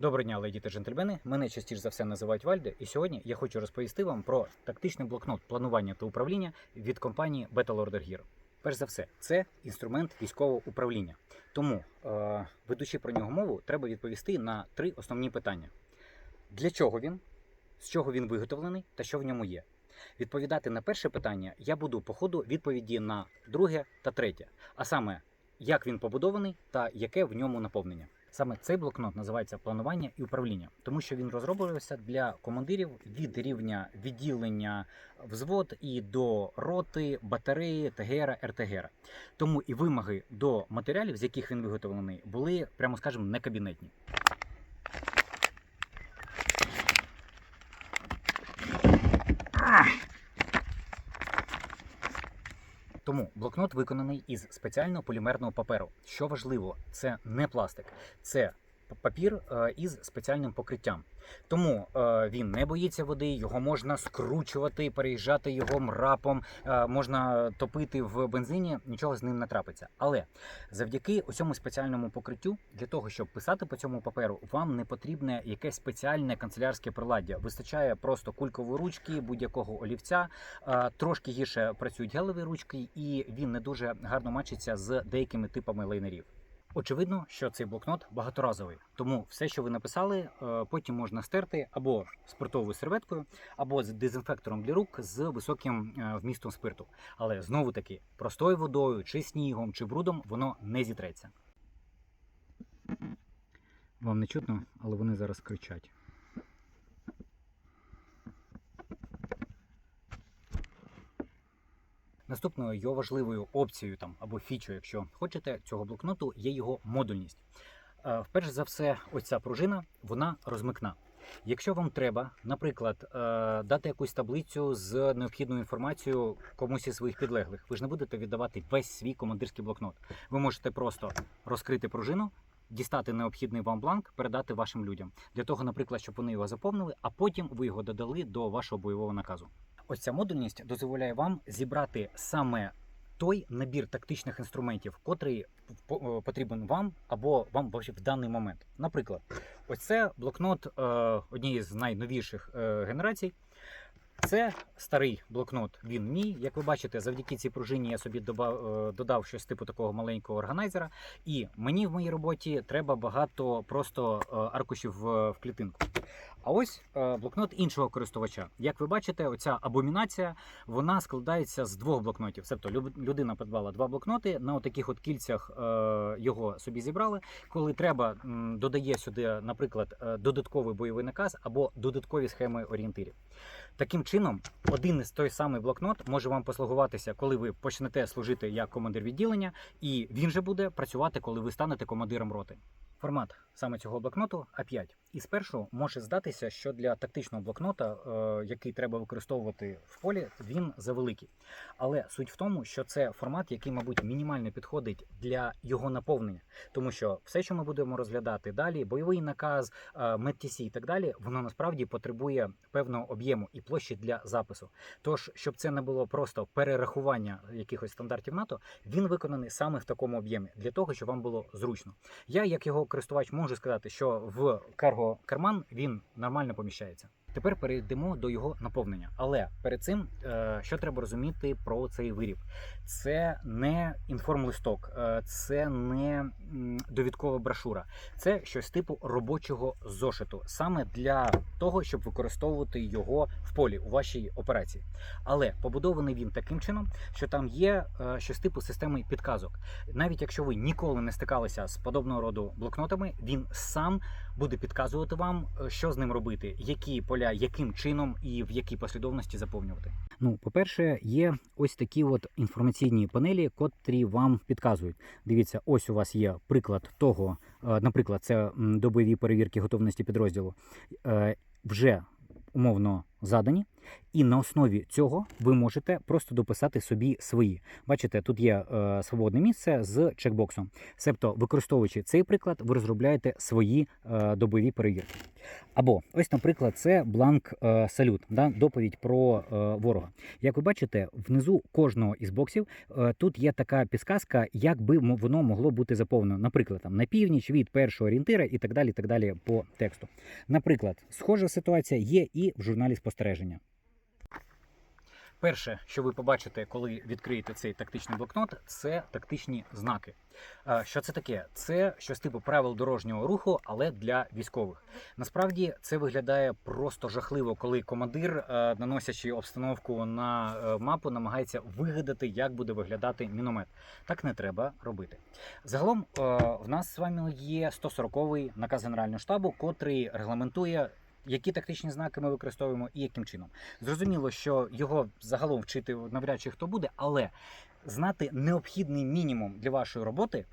Доброго дня, леді та джентльмени. Мене частіше за все називають Вальде, і сьогодні я хочу розповісти вам про тактичний блокнот планування та управління від компанії Battle Order Gear. Перш за все, це інструмент військового управління. Тому, е, ведучи про нього мову, треба відповісти на три основні питання: для чого він, з чого він виготовлений та що в ньому є. Відповідати на перше питання я буду по ходу відповіді на друге та третє, а саме як він побудований та яке в ньому наповнення. Саме цей блокнот називається планування і управління, тому що він розроблювався для командирів від рівня відділення взвод і до роти, батареї, ТГР, РТГР. Тому і вимоги до матеріалів, з яких він виготовлений, були, прямо скажемо, не кабінетні. Тому блокнот виконаний із спеціального полімерного паперу. Що важливо, це не пластик, це папір е, із спеціальним покриттям. Тому е, він не боїться води, його можна скручувати, переїжджати його мрапом, е, можна топити в бензині, нічого з ним не трапиться. Але завдяки цьому спеціальному покриттю, для того, щоб писати по цьому паперу, вам не потрібне якесь спеціальне канцелярське приладдя. Вистачає просто кулькової ручки, будь-якого олівця. Трошки гірше працюють гелеві ручки, і він не дуже гарно мачиться з деякими типами лайнерів. Очевидно, що цей блокнот багаторазовий, тому все, що ви написали, е, потім можна стерти або спиртовою серветкою, або з дезінфектором для рук з високим е, вмістом спирту. Але знову таки, простою водою, чи снігом, чи брудом воно не зітреться. Вам не чутно, але вони зараз кричать. Наступною його важливою опцією там або фічою, якщо хочете, цього блокноту є його модульність. Е, Вперше за все, ось ця пружина вона розмикна. Якщо вам треба, наприклад, е, дати якусь таблицю з необхідною інформацією комусь із своїх підлеглих, ви ж не будете віддавати весь свій командирський блокнот. Ви можете просто розкрити пружину, дістати необхідний вам бланк, передати вашим людям для того, наприклад, щоб вони його заповнили, а потім ви його додали до вашого бойового наказу. Ось ця модульність дозволяє вам зібрати саме той набір тактичних інструментів, котрий е, потрібен вам або вам в даний момент. Наприклад, ось це блокнот е, однієї з найновіших е, генерацій. Це старий блокнот. Він мій. Як ви бачите, завдяки цій пружині я собі додав щось типу такого маленького органайзера. І мені в моїй роботі треба багато просто аркушів в клітинку. А ось е, блокнот іншого користувача. Як ви бачите, оця абомінація вона складається з двох блокнотів. Тобто людина придбала два блокноти, на отаких от кільцях е, його собі зібрали. Коли треба, додає сюди, наприклад, е, додатковий бойовий наказ або додаткові схеми орієнтирів. Таким чином, один із той самий блокнот може вам послугуватися, коли ви почнете служити як командир відділення, і він же буде працювати, коли ви станете командиром роти. Формат саме цього блокноту А5. І спершу може здатися, що для тактичного блокнота, е, який треба використовувати в полі, він завеликий. Але суть в тому, що це формат, який, мабуть, мінімально підходить для його наповнення, тому що все, що ми будемо розглядати далі, бойовий наказ, е, медтісі і так далі, воно насправді потребує певного об'єму і площі для запису. Тож, щоб це не було просто перерахування якихось стандартів НАТО, він виконаний саме в такому об'ємі для того, щоб вам було зручно. Я, як його користувач, може сказати, що в карго карман він нормально поміщається. Тепер перейдемо до його наповнення. Але перед цим, е, що треба розуміти про цей виріб? Це не інформлисток, е, це не довідкова брошура, це щось типу робочого зошиту, саме для того, щоб використовувати його в полі у вашій операції. Але побудований він таким чином, що там є е, щось типу системи підказок. Навіть якщо ви ніколи не стикалися з подобного роду блокнотами, він сам буде підказувати вам, що з ним робити, які поля, яким чином і в якій послідовності заповнювати. Ну, по-перше, є ось такі от інформаційні панелі, котрі вам підказують. Дивіться, ось у вас є приклад того, е, наприклад, це добові перевірки готовності підрозділу. е, Вже умовно задані. І на основі цього ви можете просто дописати собі свої. Бачите, тут є е, свободне місце з чекбоксом. Себто, використовуючи цей приклад, ви розробляєте свої е, добові перевірки. Або ось, наприклад, це бланк е, салют, да, доповідь про е, ворога. Як ви бачите, внизу кожного із боксів е, тут є така підсказка, як би воно могло бути заповнено. Наприклад, там на північ від першого орієнтира і так далі, так далі по тексту. Наприклад, схожа ситуація є і в журналі спостереження. Перше, що ви побачите, коли відкриєте цей тактичний блокнот, це тактичні знаки. Що це таке? Це щось типу правил дорожнього руху, але для військових. Насправді це виглядає просто жахливо, коли командир, е, наносячи обстановку на е, мапу, намагається вигадати, як буде виглядати міномет. Так не треба робити. Загалом е, в нас з вами є 140-й наказ Генерального штабу, котрий регламентує. Які тактичні знаки ми використовуємо і яким чином? Зрозуміло, що його загалом вчити навряд чи хто буде, але знати необхідний мінімум для вашої роботи,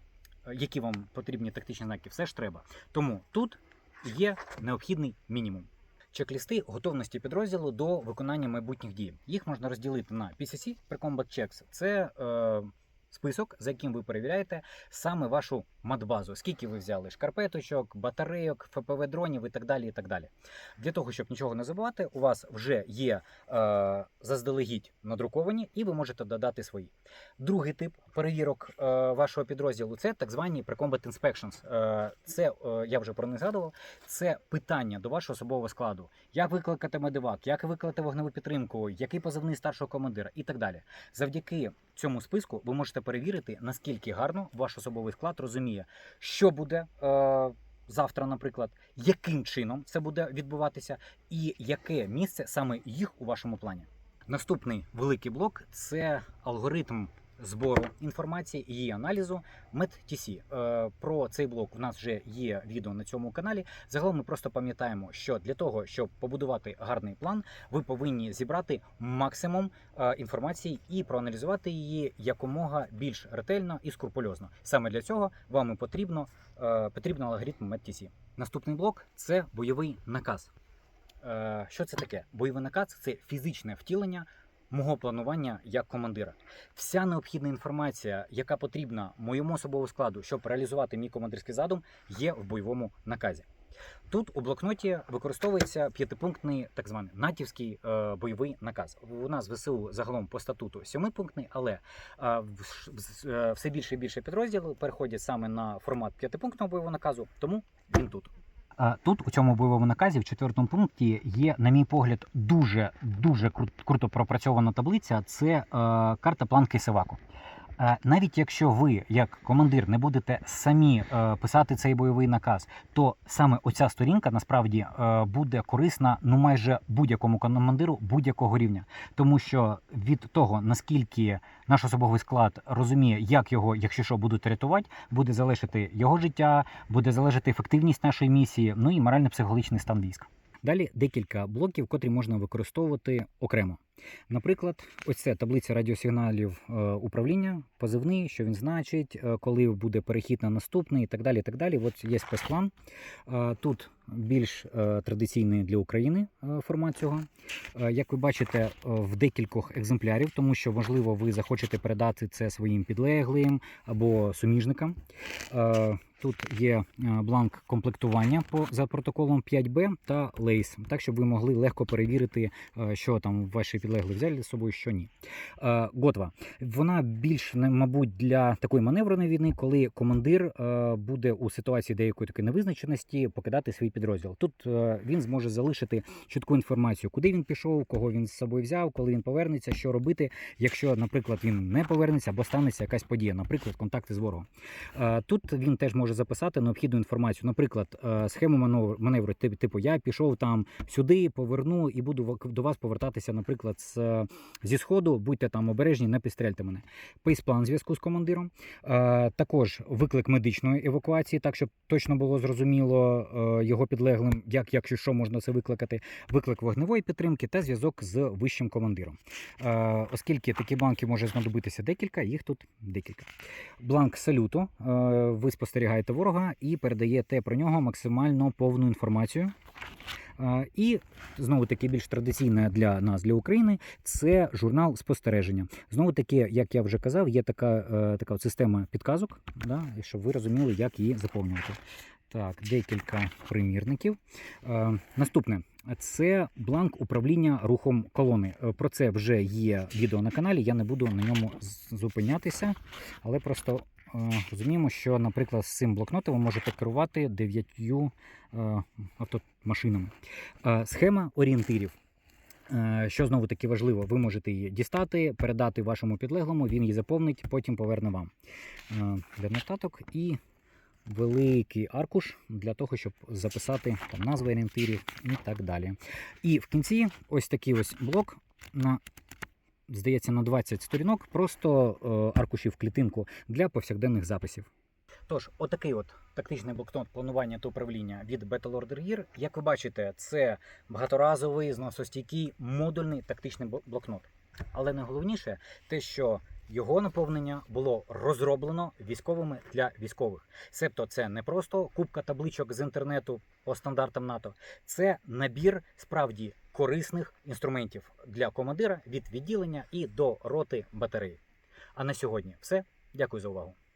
е, які вам потрібні тактичні знаки, все ж треба. Тому тут є необхідний мінімум. Чек-лісти готовності підрозділу до виконання майбутніх дій. Їх можна розділити на PCC, Pre-Combat Checks. Це е, список, за яким ви перевіряєте саме вашу матбазу. Скільки ви взяли шкарпеточок, батарейок, ФПВ дронів і так далі. і так далі. Для того, щоб нічого не забувати, у вас вже є е, заздалегідь надруковані, і ви можете додати свої. Другий тип перевірок е, вашого підрозділу це так звані Pre-Combat Inspections. Е, це е, я вже про них згадував. Це питання до вашого особового складу. Як викликати медивак, як викликати вогневу підтримку, який позивний старшого командира і так далі. Завдяки цьому списку ви можете перевірити, наскільки гарно ваш особовий склад розуміє, що буде. Завтра, наприклад, яким чином це буде відбуватися, і яке місце саме їх у вашому плані. Наступний великий блок це алгоритм збору інформації і її аналізу MedTC. Е, Про цей блок в нас вже є відео на цьому каналі. Загалом ми просто пам'ятаємо, що для того, щоб побудувати гарний план, ви повинні зібрати максимум е, інформації і проаналізувати її якомога більш ретельно і скрупульозно. Саме для цього вам потрібно е, потрібен алгоритм MedTC. Наступний блок це бойовий наказ. Е, Що це таке? Бойовий наказ це фізичне втілення мого планування як командира. Вся необхідна інформація, яка потрібна моєму особовому складу, щоб реалізувати мій командирський задум, є в бойовому наказі. Тут у блокноті використовується п'ятипунктний так званий натівський е, бойовий наказ. У нас в ВСУ загалом по статуту сьомипунктний, але е, е, все більше і більше підрозділів переходять саме на формат п'ятипунктного бойового наказу, тому він тут. Тут у цьому бойовому наказі в четвертому пункті є, на мій погляд, дуже дуже круто пропрацьована таблиця. Це е, карта планки Севаку. Е, навіть якщо ви, як командир, не будете самі е, писати цей бойовий наказ, то саме оця сторінка насправді е, буде корисна ну майже будь-якому командиру будь-якого рівня, тому що від того наскільки наш особовий склад розуміє, як його, якщо що, будуть рятувати, буде залежати його життя, буде залежати ефективність нашої місії, ну і морально-психологічний стан військ. Далі декілька блоків, котрі можна використовувати окремо. Наприклад, ось це таблиця радіосигналів е, управління, позивний, що він значить, е, коли буде перехід на наступний і так далі. і так далі. От є спецплан. Е, Тут більш традиційний для України формат цього. Як ви бачите, в декількох екземплярів, тому що, можливо, ви захочете передати це своїм підлеглим або суміжникам. Тут є бланк комплектування по за протоколом 5Б та лейс, так щоб ви могли легко перевірити, що там ваші підлеглі взяли з собою, що ні. Е, Готва. Вона більш мабуть для такої маневреної війни, коли командир е, буде у ситуації деякої такої невизначеності покидати свій підрозділ. Тут е, він зможе залишити чітку інформацію, куди він пішов, кого він з собою взяв, коли він повернеться, що робити, якщо, наприклад, він не повернеться або станеться якась подія, наприклад, контакти з ворогом. Тут він теж може записати необхідну інформацію. Наприклад, схему маневру, маневру типу я пішов там сюди, поверну і буду до вас повертатися, наприклад, з, е, зі сходу. Будьте там обережні, не підстрельте мене. Пейсплан зв'язку з командиром. Е, Також виклик медичної евакуації, так щоб точно було зрозуміло е, його підлеглим, як, якщо що можна це викликати. Виклик вогневої підтримки та зв'язок з вищим командиром. Е, Оскільки такі бланки може знадобитися декілька, їх тут декілька. Бланк салюту. Е, Ви спостерігаєте ворога і передаєте про нього максимально повну інформацію. Е, І знову таки більш традиційне для нас, для України, це журнал спостереження. Знову таки, як я вже казав, є така, е, така система підказок, да, щоб ви розуміли, як її заповнювати. Так, декілька примірників. Е, Наступне це бланк управління рухом колони. Про це вже є відео на каналі. Я не буду на ньому зупинятися, але просто розуміємо, що, наприклад, з цим блокнотом ви можете керувати дев'ятью е, автомашинами. Е, Схема орієнтирів. Е, Що знову таки важливо, ви можете її дістати, передати вашому підлеглому, він її заповнить, потім поверне вам. Е, Для нотаток і великий аркуш для того, щоб записати там назви орієнтирів і так далі. І в кінці ось такий ось блок на. Здається, на 20 сторінок, просто е, аркушів клітинку для повсякденних записів. Тож, отакий от тактичний блокнот планування та управління від Battle Gear. Як ви бачите, це багаторазовий, зносостійкий, модульний тактичний блокнот. Але найголовніше те, що його наповнення було розроблено військовими для військових. Себто, це не просто кубка табличок з інтернету по стандартам НАТО, це набір справді корисних інструментів для командира від відділення і до роти батареї. А на сьогодні все. Дякую за увагу.